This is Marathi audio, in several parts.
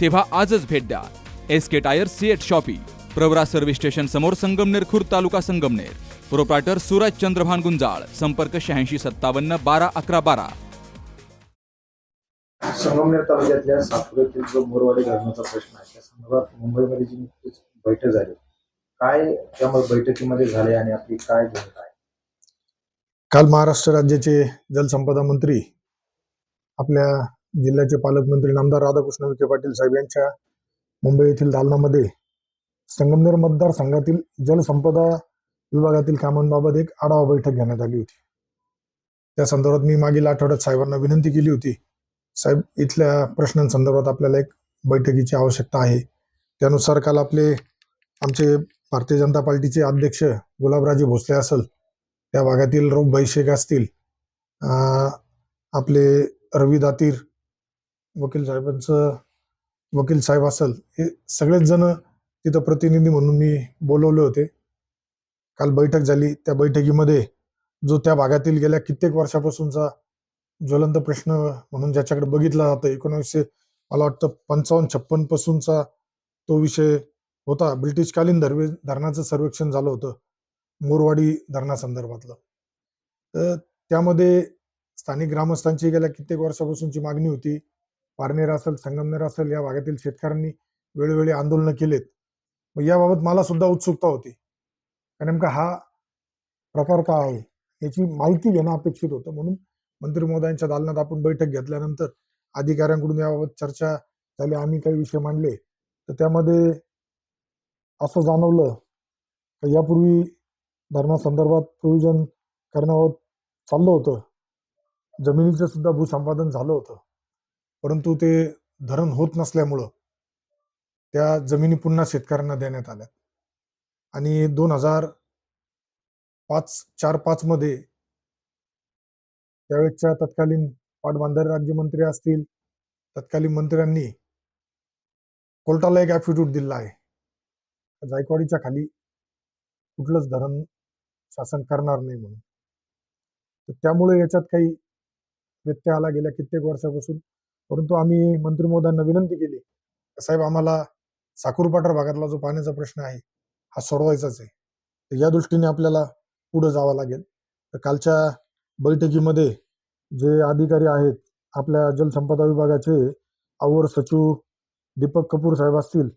तेव्हा आजच भेट द्या. S K tyre CEAT shoppe Pravara service station समोर संगमनेर खुर्द तालुका संगमनेर. प्रोप्रायटर सूरज चंद्रभान गुंजाळ संपर्क शहाऐंशी सत्तावन्न बारा अकरा बारा. संगमनेर तालुक्यातल्या सातपूर येथील जो मोरवाडी धरणाचा प्रश्न आहे त्या संदर्भात मुंबईमध्ये जी नुकतीच बैठक झाली काय त्या बैठकीमध्ये झाले आणि आपली काय भूमिका आहे? काल महाराष्ट्र राज्याचे जलसंपदा मंत्री आपल्या जिल्ह्याचे पालकमंत्री नामदार राधाकृष्ण विखे पाटील साहेब यांच्या मुंबई येथील दालनामध्ये संगमनेर मतदारसंघातील जलसंपदा विभागातील कामांबाबत एक आढावा बैठक घेण्यात आली होती. त्या संदर्भात मी मागील आठवड्यात साहेबांना विनंती केली होती. साहेब इथल्या प्रश्नांसंदर्भात आपल्याला एक बैठकीची आवश्यकता आहे. त्यानुसार काल आपले आमचे भारतीय जनता पार्टीचे अध्यक्ष गुलाबराजे भोसले असल त्या भागातील रोग भैशेख असतील आपले रवी दातीर वकील साहेबांचं वकील साहेब असल हे सगळेच जण तिथं प्रतिनिधी म्हणून मी बोलवले होते. काल बैठक झाली. त्या बैठकीमध्ये जो त्या भागातील गेल्या कित्येक वर्षापासूनचा ज्वलंत प्रश्न म्हणून ज्याच्याकडे बघितला जातं एकोणीसशे मला वाटतं पंचावन्न छप्पन पासूनचा तो विषय होता. ब्रिटिशकालीन धर्वे धरणाचं सर्वेक्षण झालं होतं मोरवाडी धरणासंदर्भातलं तर त्यामध्ये स्थानिक ग्रामस्थांची गेल्या कित्येक वर्षापासूनची मागणी होती. पारनेर असेल संगमनेर असेल या भागातील शेतकऱ्यांनी वेळोवेळी आंदोलनं केलेत. मग याबाबत मला सुद्धा उत्सुकता होती. नेमका हा प्रकार काय आहे याची माहिती घेणं अपेक्षित होतं. म्हणून मंत्री महोदयांच्या दालनात आपण बैठक घेतल्यानंतर अधिकाऱ्यांकडून याबाबत चर्चा झाली. आम्ही काही विषय मांडले. तर त्यामध्ये असं जाणवलं की यापूर्वी धर्मासंदर्भात प्रयोजन करण्याबाबत चाललं होतं. जमिनीचं सुद्धा भूसंपादन झालं होतं. परंतु ते धरण होत नसल्यामुळं त्या जमिनी पुन्हा शेतकऱ्यांना देण्यात आल्या. आणि दोन हजार पाच चार पाच मध्ये त्यावेळेच्या तत्कालीन पाटबंधारे राज्यमंत्री असतील तत्कालीन मंत्र्यांनी कोर्टाला एक ऍफिडेव्हिट दिला आहे. जायकवाडीच्या खाली कुठलंच धरण शासन करणार नाही म्हणून. तर त्यामुळे याच्यात काही व्यत्यय आला गेल्या कित्येक वर्षापासून. परंतु आम्ही मंत्री महोदयांना विनंती केली साहेब आम्हाला साकूरपाटार भागातला जो पाण्याचा प्रश्न आहे हा सोडवायचाच आहे. तर या दृष्टीने आपल्याला पुढे जावं लागेल. तर कालच्या बैठकीमध्ये जे अधिकारी आहेत आपल्या जलसंपदा विभागाचे अवर सचिव दीपक कपूर साहेब असतील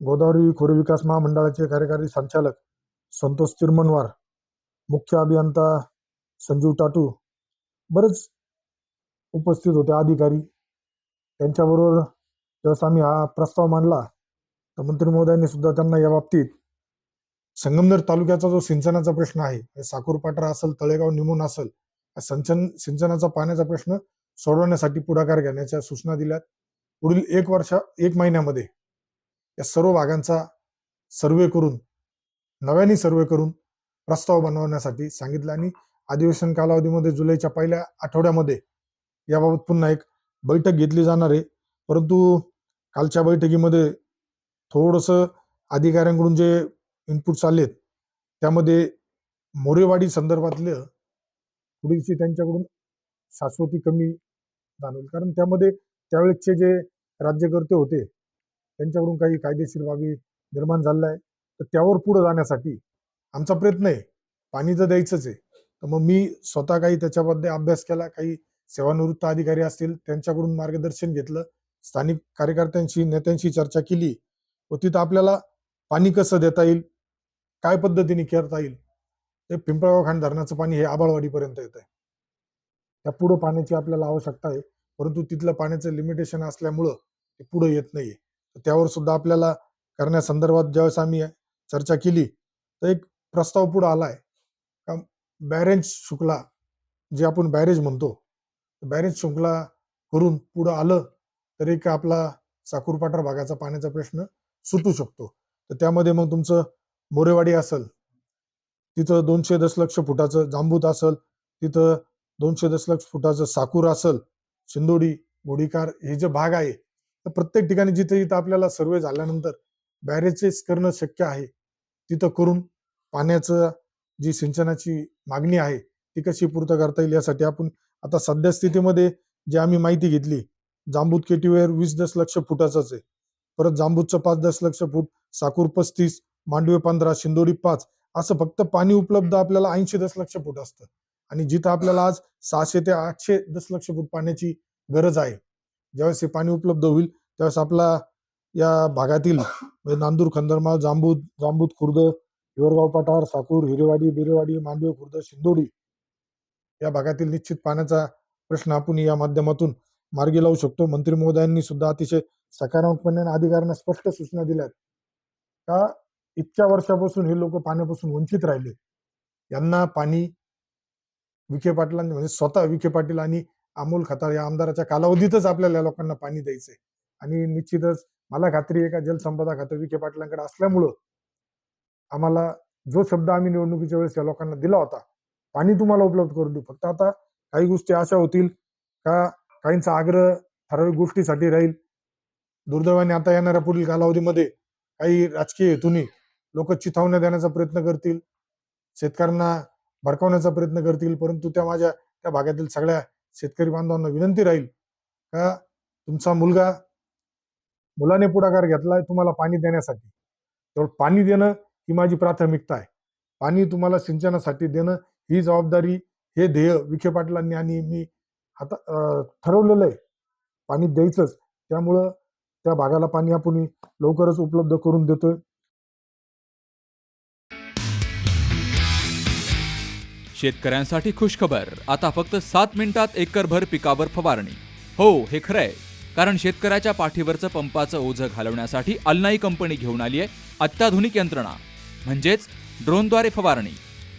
गोदावरी खोरे विकास महामंडळाचे कार्यकारी संचालक संतोष तिरमनवार मुख्य अभियंता संजीव टाटू बरेच उपस्थित होते अधिकारी. त्यांच्याबरोबर ज्यावेळेस आम्ही हा प्रस्ताव मांडला तर मंत्री महोदयांनी सुद्धा त्यांना या बाबतीत संगमनेर तालुक्याचा जो सिंचनाचा प्रश्न आहे साकूरपाटरा असेल तळेगाव निमून असेल सिंचन सिंचनाचा पाण्याचा प्रश्न सोडवण्यासाठी पुढाकार घेण्याच्या सूचना दिल्यात. पुढील एक वर्ष एक महिन्यामध्ये या सर्व भागांचा सर्वे करून नव्याने सर्वे करून प्रस्ताव बनवण्यासाठी सांगितलं आणि अधिवेशन कालावधीमध्ये जुलैच्या पहिल्या आठवड्यामध्ये याबाबत पुन्हा एक बैठक घेतली जाणार आहे. परंतु कालच्या बैठकीमध्ये थोडंसं अधिकाऱ्यांकडून जे इनपुट्स आलेत त्यामध्ये मोरेवाडी संदर्भातलं थोडीशी त्यांच्याकडून शाश्वती कमी जाणवेल. कारण त्यामध्ये त्यावेळेसचे जे राज्यकर्ते होते त्यांच्याकडून काही कायदेशीर बाबी निर्माण झालेल्या आहे तर त्यावर पुढे जाण्यासाठी आमचा प्रयत्न आहे. पाणी तर द्यायचंच आहे. तर मग मी स्वतः काही त्याच्यामध्ये अभ्यास केला काही सेवानिवृत्त अधिकारी असतील त्यांच्याकडून मार्गदर्शन घेतलं स्थानिक कार्यकर्त्यांशी नेत्यांशी चर्चा केली. व तिथं आपल्याला पाणी कसं देता येईल? काय पद्धतीने करता येईल? ते पिंपळगाव खांड धरणाचं पाणी हे आबाळवाडीपर्यंत येत आहे त्या पुढं पाण्याची आपल्याला आवश्यकता आहे. परंतु तिथलं पाण्याचं लिमिटेशन असल्यामुळं ते पुढे येत नाहीये. त्यावर सुद्धा आपल्याला करण्यासंदर्भात ज्यावेळेस आम्ही चर्चा केली तर एक प्रस्ताव पुढे आलाय. का बॅरेज शुक्ला जे आपण बॅरेज म्हणतो बॅरेज शृंखला करून पुढं आलं तर एक आपला साकूरपाटार भागाचा पाण्याचा प्रश्न सुटू शकतो. तर त्यामध्ये मग तुमचं मोरेवाडी असेल तिथं दोनशे दशलक्ष फुटाचं जांबूत असेल तिथं दोनशे दशलक्ष फुटाचं साकूर असेल शिंदोडी गोडीकार हे जे भाग आहे तर प्रत्येक ठिकाणी जिथे जिथं आपल्याला सर्वे झाल्यानंतर बॅरेजेस करणं शक्य आहे तिथं करून पाण्याचं जी सिंचनाची मागणी आहे ती कशी पूर्त करता येईल यासाठी आपण आता सध्या स्थितीमध्ये आम्ही माहिती घेतली जांबूत केटीवेअर वीस दशलक्ष फुटाचाच आहे. परत जांबूतचं पाच दशलक्ष फूट साकूर पस्तीस मांडवे पंधरा शिंदोडी पाच असं फक्त पाणी उपलब्ध आपल्याला ऐंशी दशलक्ष फूट असतं. आणि जिथं आपल्याला आज सहाशे ते आठशे दशलक्ष फूट पाण्याची गरज आहे ज्यावेळेस हे पाणी उपलब्ध होईल त्यावेळेस आपला या भागातील म्हणजे नांदूर खंदरमाळ जांबूत जांबूत खुर्द हिवरगाव पठार साकूर हिरेवाडी बिरेवाडी मांडवे खुर्द शिंदोडी या भागातील निश्चित पाण्याचा प्रश्न आपण या माध्यमातून मार्गी लावू शकतो. मंत्री महोदयांनी सुद्धा अतिशय सकारात्मकपणे अधिकाऱ्यांना स्पष्ट सूचना दिल्यात. का इतक्या वर्षापासून हे लोक पाण्यापासून वंचित राहिले? यांना पाणी विखे पाटलांनी म्हणजे स्वतः विखे पाटील आणि अमोल खताळ या आमदाराच्या कालावधीतच आपल्याला या लोकांना पाणी द्यायचंय. आणि निश्चितच मला खात्री आहे का जलसंपदा खातं विखे पाटलांकडे असल्यामुळं आम्हाला जो शब्द आम्ही निवडणुकीच्या वेळेस या लोकांना दिला होता पाणी तुम्हाला उपलब्ध करून देऊ. फक्त आता काही गोष्टी अशा होतील का काहींचा आग्रह ठराविक गोष्टीसाठी राहील. दुर्दैवाने आता येणाऱ्या पुढील कालावधीमध्ये काही राजकीय हेतूने लोक चिथावण्या देण्याचा प्रयत्न करतील. शेतकऱ्यांना भडकावण्याचा प्रयत्न करतील परंतु त्या माझ्या त्या भागातील सगळ्या शेतकरी बांधवांना विनंती राहील का तुमचा मुलगा मुलाने पुढाकार घेतलाय तुम्हाला पाणी देण्यासाठी. तेवढं पाणी देणं ही माझी प्राथमिकता आहे. पाणी तुम्हाला सिंचनासाठी देणं ही जबाबदारी हे ध्येय विखे पाटलांनी आणि मी आता ठरवलेलं आहे. पाणी द्यायचंच. त्यामुळं त्या भागाला पाणी आपण लवकरच उपलब्ध करून देतोय. शेतकऱ्यांसाठी खुशखबर. आता फक्त सात मिनिटात एकरभर पिकावर फवारणी. हो हे खरंय कारण शेतकऱ्याच्या पाठीवरचं पंपाचं ओझं घालवण्यासाठी अल्नाई कंपनी घेऊन आली आहे अत्याधुनिक यंत्रणा. म्हणजेच ड्रोनद्वारे फवारणी.